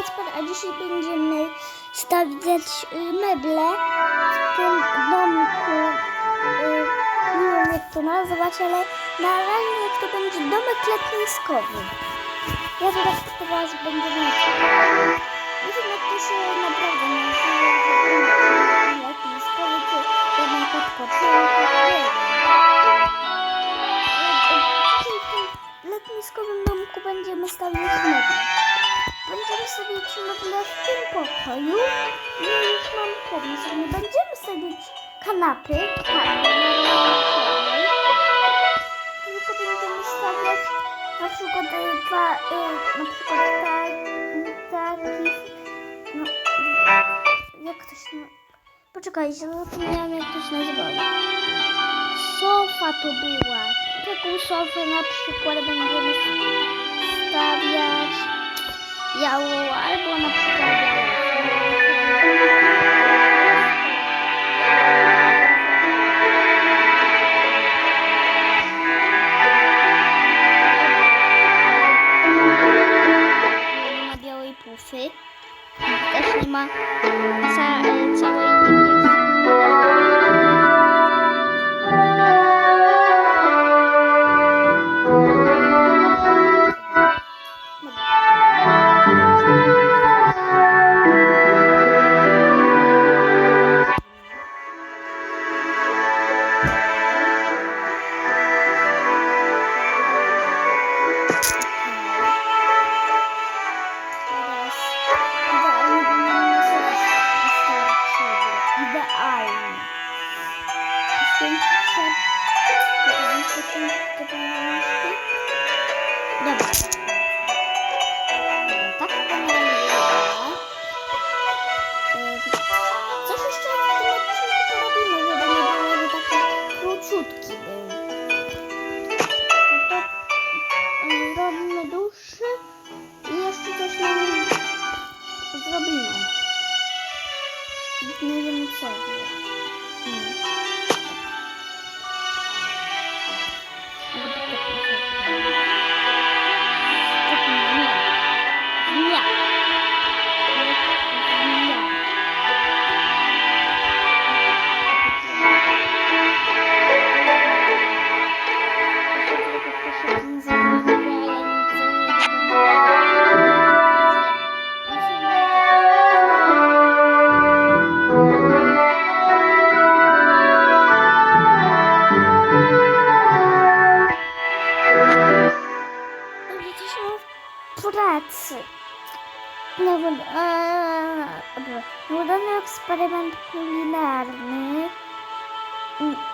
A dzisiaj będziemy stawiać y, meble w tym domku. Y, nie wiem jak to nazwać, ale na razie to będzie domek letniskowy. Ja tak teraz będę mówić. Nie wiem jak to się naprawdę nazywa. Letniskowy czy domek w tym letniskowym domku będziemy stawiać meble. Stawiać meble w tym pokoju. I już mam pomysł. Nie będziemy stawiać kanapy. Tak, tylko będziemy stawiać na przykład e, dwa, e, na przykład tak, taki, no, jak to się na... Poczekajcie, zapomniałam jak to się nazywało. Sofa to była. Taką sofę na przykład będziemy stawiać białą albo na przykład białą. Pufy. Też nie ma ca całej Poświęcić się do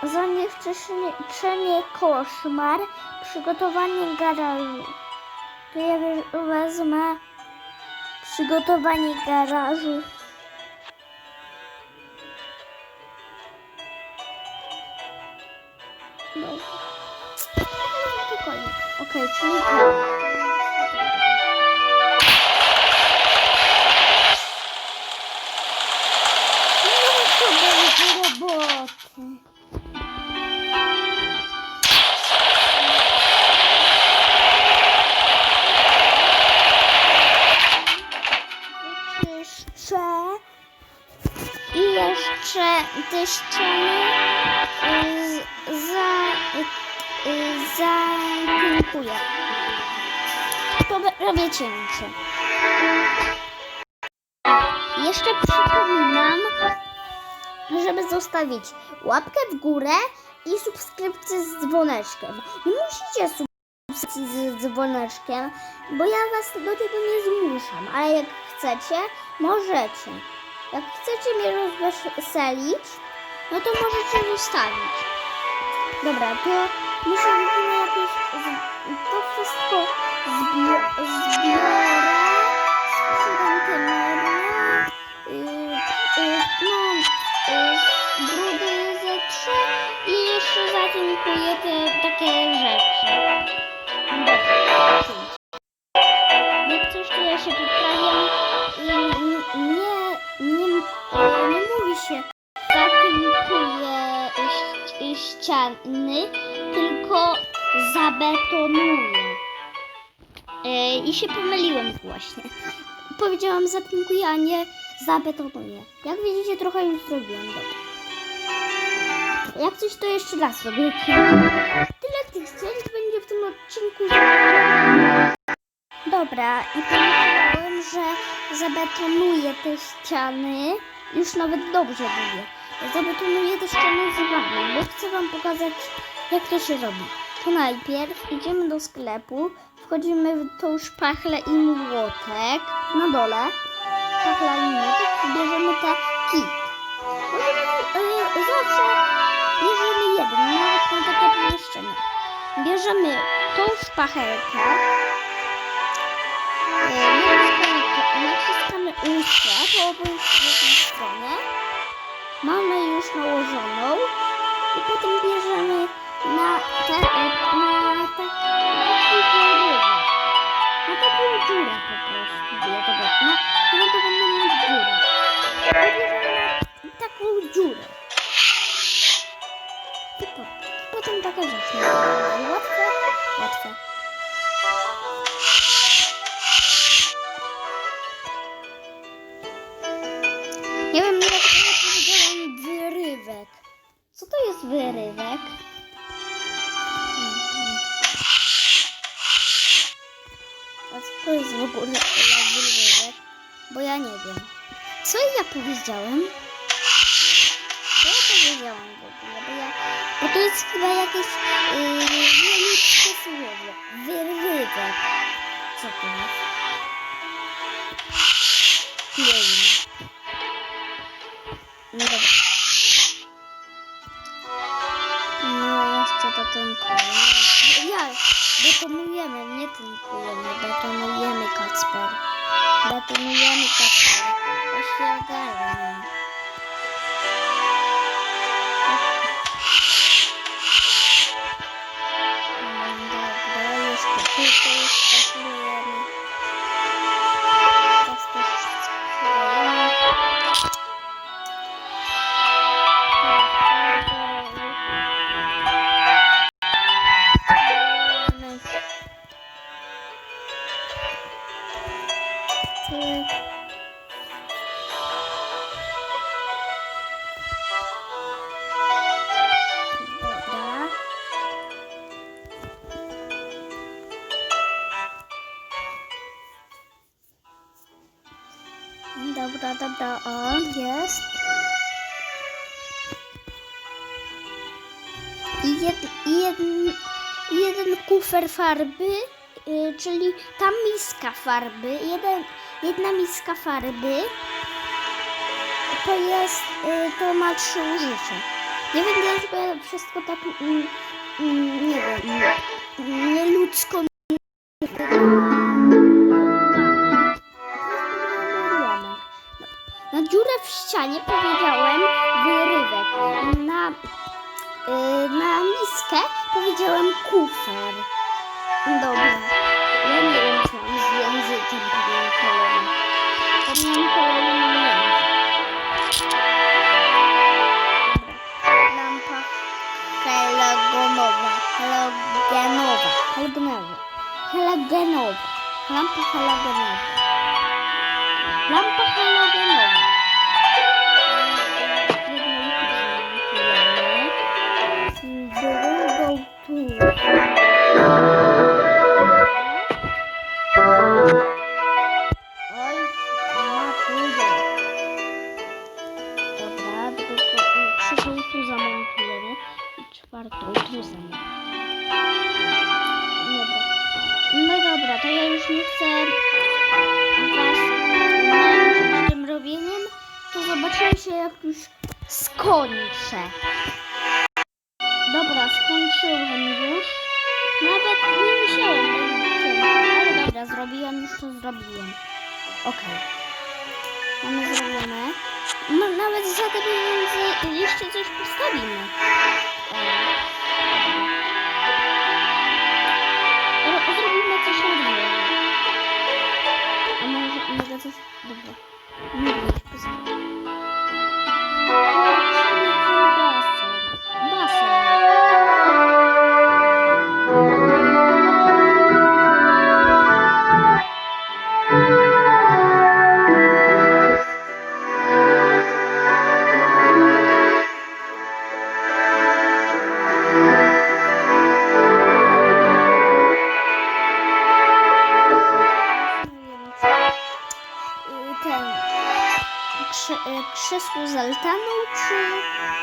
Zanieczyszczenie koszmar. Przygotowanie garażu. To ja we- wezmę przygotowanie garażu. Dobra. No, spokojnie. Okej, czyli... No to będzie roboty. Te ściany y, za, y, zatinkuję. To robię cięcie. Jeszcze przypominam, żeby zostawić łapkę w górę i subskrypcję z dzwoneczkiem. Nie musicie subskrypcji z dzwoneczkiem, bo ja was do tego nie zmuszam, ale jak chcecie, możecie. Jak chcecie mnie rozweselić, no to możecie zostawić. Dobra, to muszę jakoś z- to wszystko zbi- zbiorę, sprzedam te meble, no, yy, brudy zetrze i jeszcze zatinkuję te takie rzeczy. Dobra, ściany, tylko zabetonuje. I się pomyliłem właśnie. powiedziałam zatinkuję, a nie zabetonuję. Jak widzicie, trochę już zrobiłam. Dobra. Jak coś, to jeszcze raz robię. Tyle tych zdjęć będzie w tym odcinku. Dobra, i powiedziałem, że zabetonuję te ściany. Już nawet dobrze mówię. Zabetonuję te ściany z wami, bo chcę wam pokazać, jak to się robi. To najpierw idziemy do sklepu, wchodzimy w tą szpachlę i młotek na dole. Szpachla i młotek bierzemy te kit. Y, zawsze bierzemy jeden, nawet na takie pomieszczenie. Bierzemy tą szpachelkę, y, naciskamy, łuskę po na, te, na, te, taką dziurę. Na taką dziurę po prostu. Będę, na, ja to będę mieć dziurę. Na taką dziurę. Po, potem taka rzecz. Łatwe, łatwe. Co ja powiedziałem? Co ja powiedziałam w ogóle? Bo, ja, bo to jest chyba jakieś yy, nieludzkie słowo. Wyrywek. Co to jest? Nie wiem. No dobra. No jeszcze to tynkujemy. Ja, betonujemy, nie tynkujemy. Betonujemy Kacper. Betonujemy Kacper. Ja się ogarnę. Dobra, dobra, o, jest. I jed, jeden, jeden kufer farby, y, czyli ta miska farby, jeden, jedna miska farby, to jest, y, to ma trzy użycia. Nie wiem dlaczego ja wszystko tak, mm, mm, nie wiem, nieludzko Na ścianie powiedziałem wyrywek. Na, y, na miskę powiedziałem kufer. Dobra. Ja nie wiem, co mam z językiem kolony język. Dobra. Lampa halogonowa. Halogenowa. Halogenowa. Halogenowa. Lampa halogenowa. Lampa halogenowa. Tu. Oj, ma pójdę. Dobra, tylko trzecią tu i czwartą tu. No dobra, to ja już nie chcę was męczyć tym robieniem, to zobaczymy się jak już skończę. Dobra, skończyłem już. Nawet nie musiałem ale dobra, zrobiłem już to zrobiłem. Okej. Mamy zrobione. No, nawet za te pieniądze jeszcze coś postawimy. Ro- Zrobimy coś na dole. A może, mogę coś... Dobra. Krzesło z altaną czy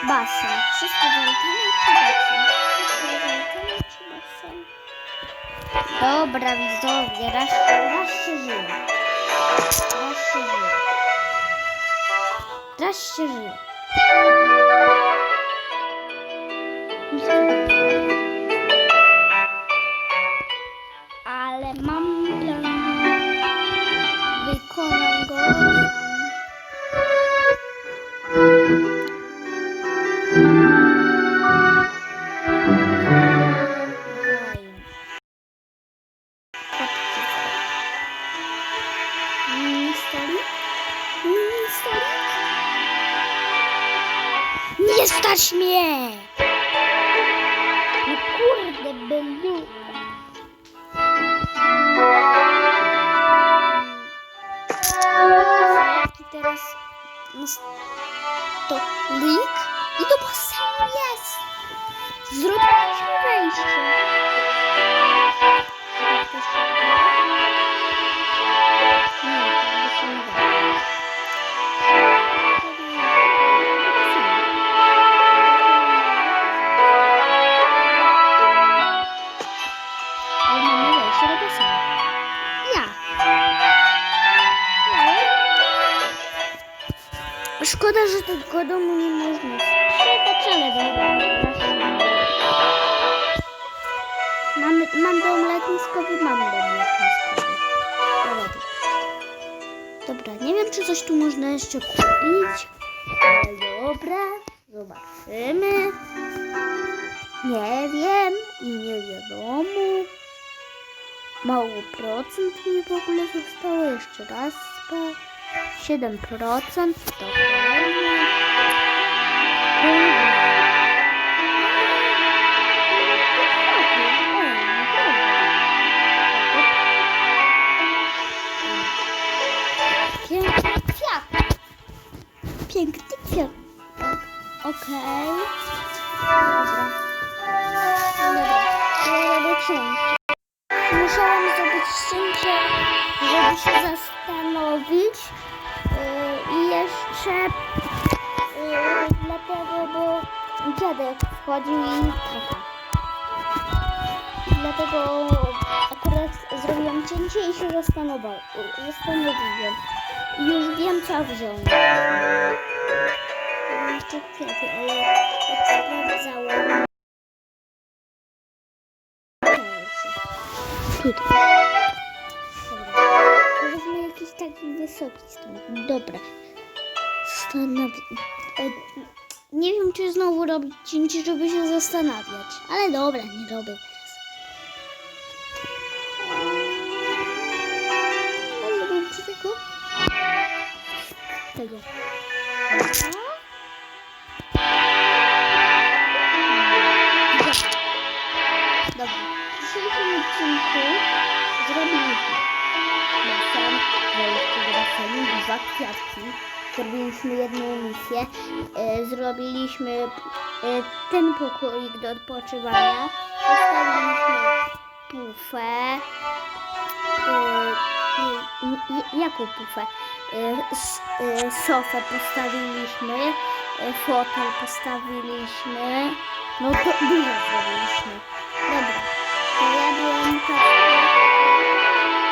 basen? Krzesło z altaną czy basen? Krzesło z altaną czy basen? Dobra widzowie, raz, raz się żyje. Raz się żyje. Raz się żyje. Kurde, bylu. I teraz no stolik i do basenu jest! Zrobiliśmy wejście. Tego domu nie można sprzedać, ale dobra. Mam, dom letniskowy, mam dom letniskowy. Dobra. Nie wiem, czy coś tu można jeszcze kupić. Ale dobra, zobaczymy. Nie wiem i nie wiadomo. Mało procent mi w ogóle zostało. Jeszcze raz sprawdź. 7% to fajnie. Piękny kwiat. Okej. Dobra. Dobra. To. Wchodził i tata. Dlatego akurat zrobiłam cięcie i się zastanowiłem. Już wiem co wziąć. Mam Jeszcze kwiaty, ale jak sprawdzałam... Tutaj. Wezmę jakiś taki wysoki stąd. Dobra. Zastanawi... Nie wiem, czy znowu robić cięcie, żeby się zastanawiać. Ale dobra, nie robię teraz. Ale wiem, czy tego... Tego. Dobra. W dzisiejszym odcinku zrobiliśmy basen, wejście do basenu, dwa kwiatki. Zrobiliśmy jedną misję. E, zrobiliśmy e, ten pokoik do odpoczywania. Postawiliśmy pufę. E, jaką pufę? Sofę postawiliśmy. Fotel postawiliśmy. No to dużo zrobiliśmy. Dobra.